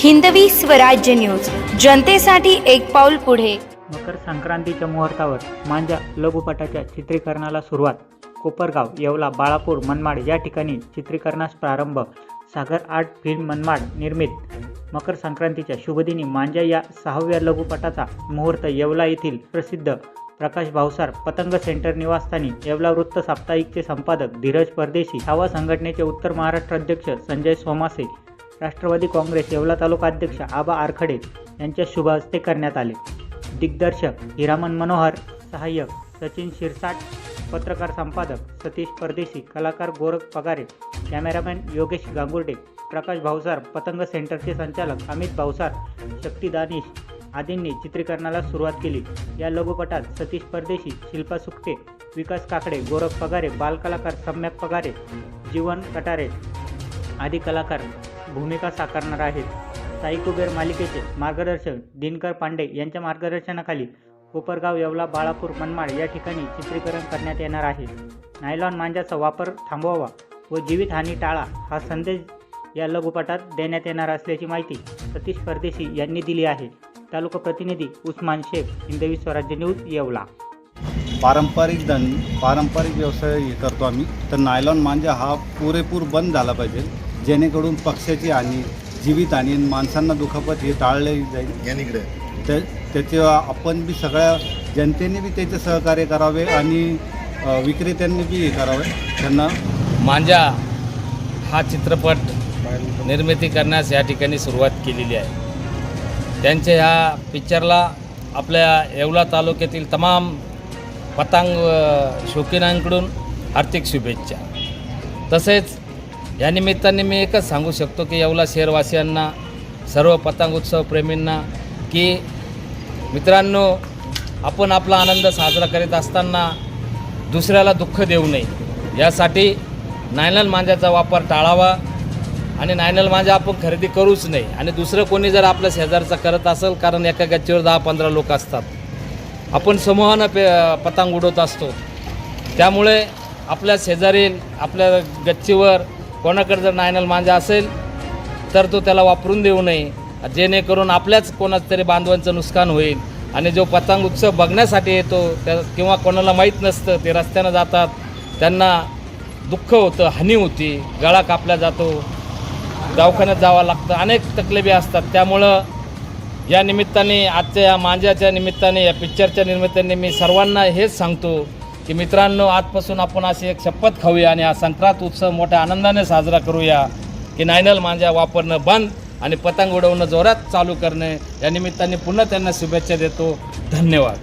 Hindavi Swarajya news. जनतेसाठी एक पाऊल पुढे. मकर संक्रांतीच्या मुहूर्तावर मांजा लघुपटाच्या चित्रीकरणाला सुरुवात. कोपरगाव येवला बाळापूर मनमाड या ठिकाणी चित्रीकरणास प्रारंभ. सागर आर्ट फिल्म मनमाड निर्मित. मकर संक्रांतीच्या शुभदिनी मांजा या सहाव्या लघुपटाचा मुहूर्त येवला येथील प्रसिद्ध प्रकाश भावसार पतंग सेंटर निवासस्थानी. येवला वृत्त साप्ताहिकचे संपादक धीरज परदेशी. छावा संघटनेचे उत्तर महाराष्ट्र अध्यक्ष संजय सोमासे. राष्ट्रवादी काँग्रेस येवला तालुका अध्यक्ष आबा आरखडे यांच्या शुभ हस्ते करण्यात आले. दिग्दर्शक हिरामन मनोहर सहाय्यक सचिन शिरसाट पत्रकार संपादक सतीश परदेशी कलाकार गोरख पगारे कॅमेरामॅन योगेश गांगुर्डे प्रकाश भावसार पतंग सेंटरचे संचालक अमित भावसार शक्ती दानिश आदींनी चित्रीकरणाला सुरुवात केली. या लघुपटात सतीश परदेशी शिल्पा सुकटे विकास काकडे गोरख पगारे बालकलाकार सम्यक पगारे जीवन कटारे आदी कलाकार भूमिका साकारणार आहेत. साई कुबेर मालिकेचे मार्गदर्शन दिनकर पांडे यांच्या मार्गदर्शनाखाली कोपरगाव येवला बाळापूर मनमाड या ठिकाणी चित्रीकरण करण्यात येणार आहे. नायलॉन मांजाचा वापर थांबवावा व जीवितहानी टाळा हा संदेश या लघुपटात देण्यात येणार असल्याची माहिती सतीश परदेशी यांनी दिली आहे. तालुका प्रतिनिधी उस्मान शेख हिंदवी स्वराज्य न्यूज येवला. पारंपरिक धन पारंपरिक व्यवसाय हे करतो आम्ही. तर नायलॉन मांजा हा पुरेपूर बंद झाला पाहिजे. जेणेकरून पक्ष्याची हानी जीवित हानी आणि माणसांना दुखापत हे टाळले जाईल. यानिकडे त्या त्याचे आपण बी सगळ्या जनतेने बी त्याचे सहकार्य करावे आणि विक्रेत्यांनी बी हे करावे. त्यांना मांजा हा चित्रपट निर्मिती करण्यास या ठिकाणी सुरुवात केलेली आहे. त्यांच्या ह्या पिक्चरला आपल्या येवला तालुक्यातील तमाम पतंग शौकीनांकडून हार्दिक शुभेच्छा. तसेच या निमित्ताने मी एकच सांगू शकतो की येवला शहरवासियांना सर्व पतंग उत्सव प्रेमींना की मित्रांनो आपण आपला आनंद साजरा करीत असताना दुसऱ्याला दुःख देऊ नये. यासाठी नायनल मांजाचा वापर टाळावा आणि नायनल मांजा आपण खरेदी करूच नाही आणि दुसरं कोणी जर आपल्या शेजारचा करत असेल कारण एका गच्चीवर दहा पंधरा लोक असतात. आपण समूहानं पे पतंग उडवत असतो. त्यामुळे आपल्या शेजारील आपल्या गच्चीवर कोणाकडे जर नायनल मांजा असेल तर तो त्याला वापरून देऊ नये. जेणेकरून आपल्याच कोणाच तरी बांधवांचं नुकसान होईल. आणि जो पतंग उत्सव बघण्यासाठी येतो त्या किंवा कोणाला माहीत नसतं ते रस्त्यानं जातात त्यांना दुःख होतं हानी होती गळा कापला जातो. दवाखान्यात जावं लागतं अनेक तकलिफी असतात. त्यामुळं या निमित्ताने आजच्या या मांजाच्या निमित्ताने या पिक्चरच्या निमित्ताने मी सर्वांना हेच सांगतो की मित्रांनो आजपासून आपण अशी एक शपथ खाऊया आणि हा संक्रांत उत्सव मोठ्या आनंदाने साजरा करूया. की नायनल मांजा वापरणं बंद आणि पतंग उडवणं जोरात चालू करणे या निमित्ताने पुन्हा त्यांना शुभेच्छा देतो. धन्यवाद.